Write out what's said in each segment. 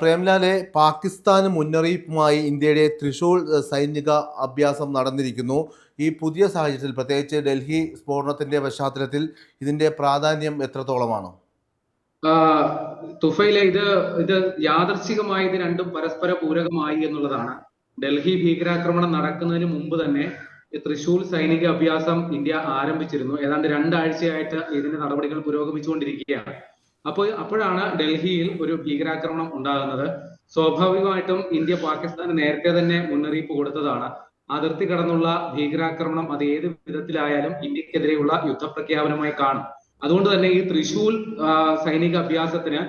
പ്രേംലാലെ പാകിസ്ഥാന് മുന്നറിയിപ്പുമായി ഇന്ത്യയുടെ തൃശൂർ സൈനിക അഭ്യാസം നടന്നിരിക്കുന്നു. ഈ പുതിയ സാഹചര്യത്തിൽ പ്രത്യേകിച്ച് ഡൽഹി സ്ഫോടനത്തിന്റെ പശ്ചാത്തലത്തിൽ ഇതിന്റെ പ്രാധാന്യം എത്രത്തോളമാണ്? തുഫയിലെ ഇത് ഇത് യാദർശികമായി ഇത് രണ്ടും പരസ്പര പൂരകമായി എന്നുള്ളതാണ്. ഡൽഹി ഭീകരാക്രമണം നടക്കുന്നതിന് മുമ്പ് തന്നെ തൃശൂർ സൈനിക അഭ്യാസം ഇന്ത്യ ആരംഭിച്ചിരുന്നു. ഏതാണ്ട് രണ്ടാഴ്ചയായിട്ട് ഇതിന്റെ നടപടികൾ പുരോഗമിച്ചുകൊണ്ടിരിക്കുകയാണ്. അപ്പോൾ അപ്പോഴാണ് ഡൽഹിയിൽ ഒരു ഭീകരാക്രമണം ഉണ്ടാകുന്നത്. സ്വാഭാവികമായിട്ടും ഇന്ത്യ പാകിസ്ഥാന് നേരത്തെ തന്നെ മുന്നറിയിപ്പ് കൊടുത്തതാണ്. അതിർത്തി കടന്നുള്ള ഭീകരാക്രമണം അത് ഏത് വിധത്തിലായാലും ഇന്ത്യക്കെതിരെയുള്ള യുദ്ധപ്രഖ്യാപനമായി കാണും. അതുകൊണ്ട് തന്നെ ഈ തൃശൂർ ആ, സൈനിക അഭ്യാസത്തിന്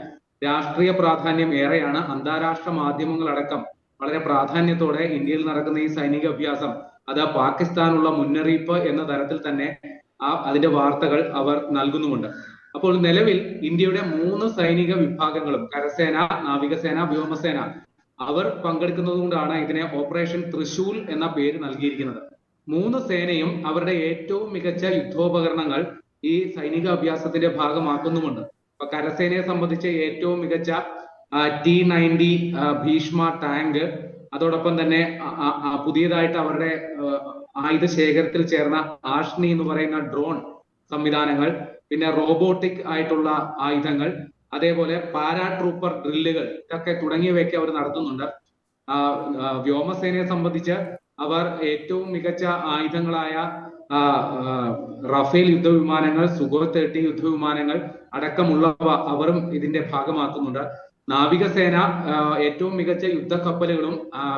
രാഷ്ട്രീയ പ്രാധാന്യം ഏറെയാണ്. അന്താരാഷ്ട്ര മാധ്യമങ്ങളടക്കം വളരെ പ്രാധാന്യത്തോടെ ഇന്ത്യയിൽ നടക്കുന്ന ഈ സൈനിക അഭ്യാസം അത് പാകിസ്ഥാനുള്ള മുന്നറിയിപ്പ് എന്ന തരത്തിൽ തന്നെ ആ അതിന്റെ വാർത്തകൾ അവർ നൽകുന്നുമുണ്ട്. അപ്പോൾ നിലവിൽ ഇന്ത്യയുടെ മൂന്ന് സൈനിക വിഭാഗങ്ങളും കരസേന നാവികസേന വ്യോമസേന അവർ പങ്കെടുക്കുന്നത് കൊണ്ടാണ് ഇതിനെ ഓപ്പറേഷൻ തൃശൂൽ എന്ന പേര് നൽകിയിരിക്കുന്നത്. മൂന്ന് സേനയും അവരുടെ ഏറ്റവും മികച്ച യുദ്ധോപകരണങ്ങൾ ഈ സൈനിക അഭ്യാസത്തിന്റെ ഭാഗമാക്കുന്നുമുണ്ട്. ഇപ്പൊ കരസേനയെ സംബന്ധിച്ച് ഏറ്റവും മികച്ച ടി നയന്റി ഭീഷ്മ ടാങ്ക് അതോടൊപ്പം തന്നെ പുതിയതായിട്ട് അവരുടെ ആയുധ ശേഖരത്തിൽ ചേർന്ന ആഷ്നി എന്ന് പറയുന്ന ഡ്രോൺ സംവിധാനങ്ങൾ പിന്നെ റോബോട്ടിക് ആയിട്ടുള്ള ആയുധങ്ങൾ അതേപോലെ പാരാട്രൂപ്പർ ഡ്രില്ലുകൾ ഇതൊക്കെ തുടങ്ങിയവയൊക്കെ അവർ നടത്തുന്നുണ്ട്. വ്യോമസേനയെ സംബന്ധിച്ച് അവർ ഏറ്റവും മികച്ച ആയുധങ്ങളായ റഫേൽ യുദ്ധവിമാനങ്ങൾ സുഖോ തേർട്ടി യുദ്ധവിമാനങ്ങൾ അടക്കമുള്ളവ അവരും ഇതിന്റെ ഭാഗമാക്കുന്നുണ്ട്. നാവികസേന ഏറ്റവും മികച്ച യുദ്ധക്കപ്പലുകളും കപ്പലുകളും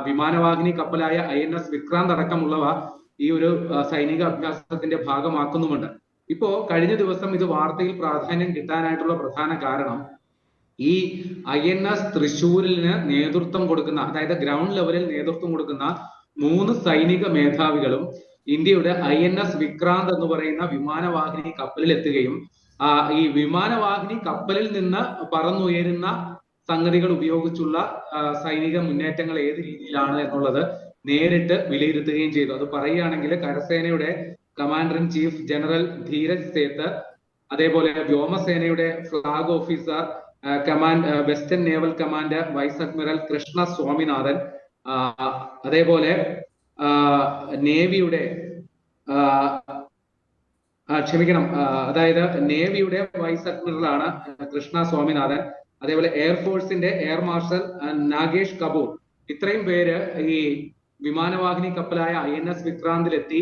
വിമാനവാഹിനി കപ്പലായ ഐ എൻ എസ് വിക്രാന്ത് അടക്കമുള്ളവ ഈ ഒരു സൈനിക അഭ്യാസത്തിന്റെ ഭാഗമാക്കുന്നുമുണ്ട്. ഇപ്പോ കഴിഞ്ഞ ദിവസം ഇത് വാർത്തയിൽ പ്രാധാന്യം കിട്ടാനായിട്ടുള്ള പ്രധാന കാരണം ഈ ഐ എൻ എസ് തൃശൂരിന് നേതൃത്വം കൊടുക്കുന്ന അതായത് ഗ്രൗണ്ട് ലെവലിൽ നേതൃത്വം കൊടുക്കുന്ന മൂന്ന് സൈനിക മേധാവികളും ഇന്ത്യയുടെ ഐ എൻ എസ് വിക്രാന്ത് എന്ന് പറയുന്ന വിമാനവാഹിനി കപ്പലിൽ എത്തുകയും ഈ വിമാനവാഹിനി കപ്പലിൽ നിന്ന് പറന്നുയരുന്ന സംഗതികൾ ഉപയോഗിച്ചുള്ള സൈനിക മുന്നേറ്റങ്ങൾ ഏത് രീതിയിലാണ് എന്നുള്ളത് നേരിട്ട് വിലയിരുത്തുകയും ചെയ്തു. അത് പറയുകയാണെങ്കിൽ കരസേനയുടെ commander in chief general Dheeraj Seth അതേപോലെ വ്യോമസേനയുടെ flag officer command western naval commander vice admiral Krishna Swaminathan അതേപോലെ നേവിയുടെ ക്ഷമിക്കണം അതായത് നേവിയുടെ വൈസ് അഡ്മിറൽ ആണ് കൃഷ്ണ സ്വാമിനാഥൻ. അതേപോലെ എയർഫോഴ്സിന്റെ എയർ മാർഷൽ നാഗേഷ് കപൂർ. ഇത്രയും പേര് ഈ വിമാനവാഹിനി കപ്പലായ ഐ എൻ എസ് വിക്രാന്തിലെത്തി.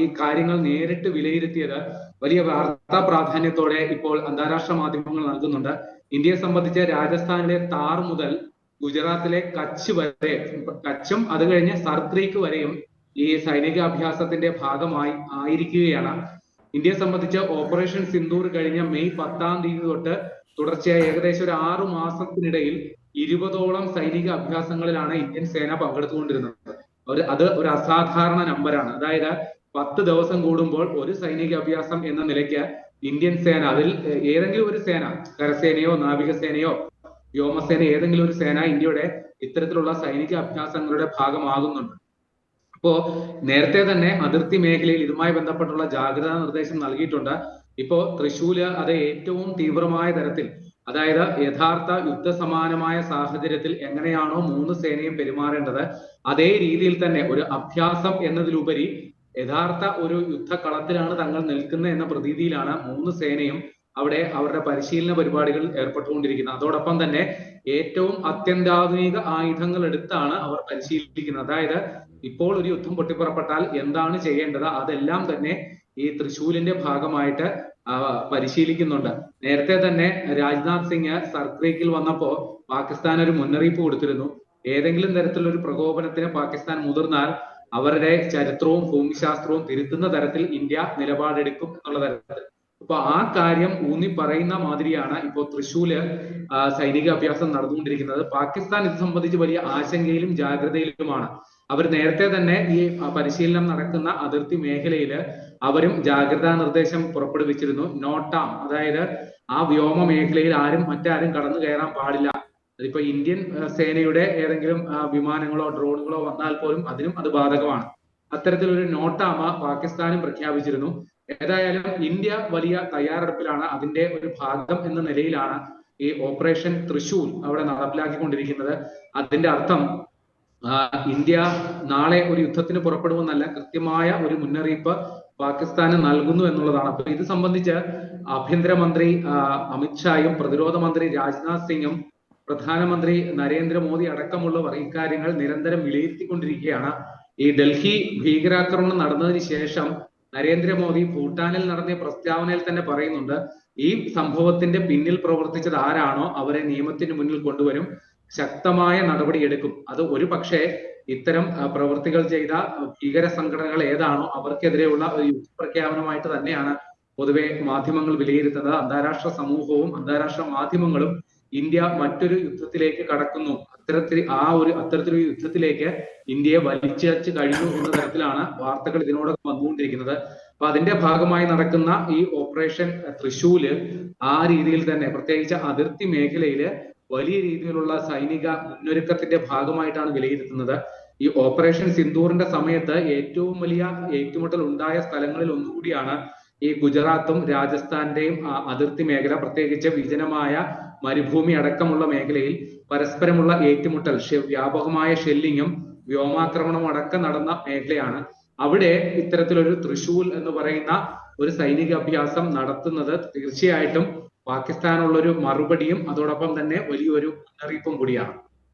ഈ കാര്യങ്ങൾ നേരിട്ട് വിലയിരുത്തിയത് വലിയ വാർത്താ പ്രാധാന്യത്തോടെ ഇപ്പോൾ അന്താരാഷ്ട്ര മാധ്യമങ്ങൾ നൽകുന്നുണ്ട്. ഇന്ത്യയെ സംബന്ധിച്ച് രാജസ്ഥാനിലെ താർ മുതൽ ഗുജറാത്തിലെ കച്ച് വരെ കച്ചും അത് കഴിഞ്ഞ് സർക്രീക്ക് വരെയും ഈ സൈനിക അഭ്യാസത്തിന്റെ ഭാഗമായി ആയിരിക്കുകയാണ്. ഇന്ത്യയെ സംബന്ധിച്ച് ഓപ്പറേഷൻ സിന്ദൂർ കഴിഞ്ഞ മെയ് പത്താം തീയതി തൊട്ട് തുടർച്ചയായി ഏകദേശം ഒരു ആറു മാസത്തിനിടയിൽ ഇരുപതോളം സൈനിക അഭ്യാസങ്ങളിലാണ് ഇന്ത്യൻ സേന പങ്കെടുത്തുകൊണ്ടിരുന്നത്. ഒരു അത് ഒരു അസാധാരണ നമ്പറാണ്. അതായത് പത്ത് ദിവസം കൂടുമ്പോൾ ഒരു സൈനിക അഭ്യാസം എന്ന നിലയ്ക്ക് ഇന്ത്യൻ സേന അതിൽ ഏതെങ്കിലും ഒരു സേന കരസേനയോ നാവികസേനയോ വ്യോമസേന ഏതെങ്കിലും ഒരു സേന ഇന്ത്യയുടെ ഇത്തരത്തിലുള്ള സൈനിക അഭ്യാസങ്ങളുടെ ഭാഗമാകുന്നുണ്ട്. അപ്പോ നേരത്തെ തന്നെ അതിർത്തി മേഖലയിൽ ഇതുമായി ബന്ധപ്പെട്ടുള്ള ജാഗ്രതാ നിർദ്ദേശം നൽകിയിട്ടുണ്ട്. ഇപ്പോ തൃശ്ശൂര് അത് ഏറ്റവും തീവ്രമായ തരത്തിൽ അതായത് യഥാർത്ഥ യുദ്ധസമാനമായ സാഹചര്യത്തിൽ എങ്ങനെയാണോ മൂന്ന് സേനയും പെരുമാറേണ്ടത് അതേ രീതിയിൽ തന്നെ ഒരു അഭ്യാസം എന്നതിലുപരി യഥാർത്ഥ ഒരു യുദ്ധകളത്തിലാണ് തങ്ങൾ നിൽക്കുന്നത് എന്ന പ്രതീതിയിലാണ് മൂന്ന് സേനയും അവിടെ അവരുടെ പരിശീലന പരിപാടികൾ ഏർപ്പെട്ടുകൊണ്ടിരിക്കുന്നത്. അതോടൊപ്പം തന്നെ ഏറ്റവും അത്യന്താധുനിക ആയുധങ്ങൾ എടുത്താണ് അവർ പരിശീലിക്കുന്നത്. അതായത് ഇപ്പോൾ ഒരു യുദ്ധം പൊട്ടിപ്പുറപ്പെട്ടാൽ എന്താണ് ചെയ്യേണ്ടത്? അതെല്ലാം തന്നെ ഈ തൃശൂലിന്റെ ഭാഗമായിട്ട് പരിശീലിക്കുന്നുണ്ട്. നേരത്തെ തന്നെ രാജ്നാഥ് സിംഗ് സർക്രീക്കിൽ വന്നപ്പോ പാകിസ്ഥാൻ ഒരു മുന്നറിയിപ്പ് കൊടുത്തിരുന്നു. ഏതെങ്കിലും തരത്തിലുള്ള ഒരു പ്രകോപനത്തിന് പാകിസ്ഥാൻ മുതിർന്നാൽ അവരുടെ ചരിത്രവും ഭൂമിശാസ്ത്രവും തിരുത്തുന്ന തരത്തിൽ ഇന്ത്യ നിലപാടെടുക്കും എന്നുള്ള തരത്തിൽ. അപ്പൊ ആ കാര്യം ഊന്നി പറയുന്ന മാതിരിയാണ് ഇപ്പോൾ തൃശൂൽ ആ, സൈനിക അഭ്യാസം നടന്നുകൊണ്ടിരിക്കുന്നത്. പാകിസ്ഥാൻ ഇത് സംബന്ധിച്ച് വലിയ ആശങ്കയിലും ജാഗ്രതയിലുമാണ്. അവർ നേരത്തെ തന്നെ ഈ പരിശീലനം നടക്കുന്ന അതിർത്തി മേഖലയിൽ അവരും ജാഗ്രതാ നിർദ്ദേശം പുറപ്പെടുവിച്ചിരുന്നു. നോട്ടാം അതായത് ആ വ്യോമ മേഖലയിൽ ആരും മറ്റാരും കടന്നു കയറാൻ പാടില്ല. അതിപ്പോ ഇന്ത്യൻ സേനയുടെ ഏതെങ്കിലും വിമാനങ്ങളോ ഡ്രോണുകളോ വന്നാൽ പോലും അതിനും അത് ബാധകമാണ്. അത്തരത്തിലൊരു നോട്ടാമ പാകിസ്ഥാനും പ്രഖ്യാപിച്ചിരുന്നു. ഏതായാലും ഇന്ത്യ വലിയ തയ്യാറെടുപ്പിലാണ് അതിന്റെ ഒരു ഭാഗം എന്ന നിലയിലാണ് ഈ ഓപ്പറേഷൻ തൃശൂർ അവിടെ നടപ്പിലാക്കിക്കൊണ്ടിരിക്കുന്നത്. അതിന്റെ അർത്ഥം ഇന്ത്യ നാളെ ഒരു യുദ്ധത്തിന് പുറപ്പെടുമെന്നല്ല കൃത്യമായ ഒരു മുന്നറിയിപ്പ് പാകിസ്ഥാന് നൽകുന്നു എന്നുള്ളതാണ്. അപ്പൊ ഇത് സംബന്ധിച്ച് ആഭ്യന്തരമന്ത്രി അമിത്ഷായും പ്രതിരോധ മന്ത്രി രാജ്നാഥ് സിംഗും പ്രധാനമന്ത്രി നരേന്ദ്രമോദി അടക്കമുള്ളവർ ഇക്കാര്യങ്ങൾ നിരന്തരം വിലയിരുത്തിക്കൊണ്ടിരിക്കുകയാണ്. ഈ ഡൽഹി ഭീകരാക്രമണം നടന്നതിന് ശേഷം നരേന്ദ്രമോദി ഭൂട്ടാനിൽ നടത്തിയ പ്രസ്താവനയിൽ തന്നെ പറയുന്നുണ്ട് ഈ സംഭവത്തിന്റെ പിന്നിൽ പ്രവർത്തിച്ചത് ആരാണോ അവരെ നിയമത്തിന് മുന്നിൽ കൊണ്ടുവരും. ശക്തമായ നടപടിയെടുക്കും. അത് ഒരു പക്ഷേ ഇത്തരം പ്രവൃത്തികൾ ചെയ്ത ഭീകര സംഘടനകൾ ഏതാണോ അവർക്കെതിരെയുള്ള ഒരു യുദ്ധപ്രഖ്യാപനമായിട്ട് തന്നെയാണ് പൊതുവെ മാധ്യമങ്ങൾ വിലയിരുത്തുന്നത്. അന്താരാഷ്ട്ര സമൂഹവും അന്താരാഷ്ട്ര മാധ്യമങ്ങളും ഇന്ത്യ മറ്റൊരു യുദ്ധത്തിലേക്ക് കടക്കുന്നു. അത്തരത്തിൽ ആ ഒരു അത്തരത്തിലൊരു യുദ്ധത്തിലേക്ക് ഇന്ത്യയെ വലിച്ചച്ച് കഴിഞ്ഞു എന്ന തരത്തിലാണ് വാർത്തകൾ ഇതിനോടൊപ്പം വന്നുകൊണ്ടിരിക്കുന്നത്. അപ്പൊ അതിന്റെ ഭാഗമായി നടക്കുന്ന ഈ ഓപ്പറേഷൻ തൃശൂൽ ആ രീതിയിൽ തന്നെ പ്രത്യേകിച്ച് അതിർത്തി മേഖലയിൽ വലിയ രീതിയിലുള്ള സൈനിക മുന്നൊരുക്കത്തിന്റെ ഭാഗമായിട്ടാണ് വിലയിരുത്തുന്നത്. ഈ ഓപ്പറേഷൻ സിന്ദൂറിന്റെ സമയത്ത് ഏറ്റവും വലിയ ഏറ്റുമുട്ടൽ ഉണ്ടായ സ്ഥലങ്ങളിൽ ഒന്നുകൂടിയാണ് ഈ ഗുജറാത്തും രാജസ്ഥാന്റെയും അതിർത്തി മേഖല പ്രത്യേകിച്ച് വിജനമായ മരുഭൂമി അടക്കമുള്ള മേഖലയിൽ പരസ്പരമുള്ള ഏറ്റുമുട്ടൽ വ്യാപകമായ ഷെല്ലിങ്ങും വ്യോമാക്രമണവും അടക്കം നടന്ന മേഖലയാണ്. അവിടെ ഇത്തരത്തിലൊരു തൃശൂൽ എന്ന് പറയുന്ന ഒരു സൈനിക അഭ്യാസം നടത്തുന്നത് തീർച്ചയായിട്ടും പാകിസ്ഥാനുള്ള ഒരു മറുപടിയും അതോടൊപ്പം തന്നെ വലിയൊരു മുന്നറിയിപ്പും കൂടിയാണ്.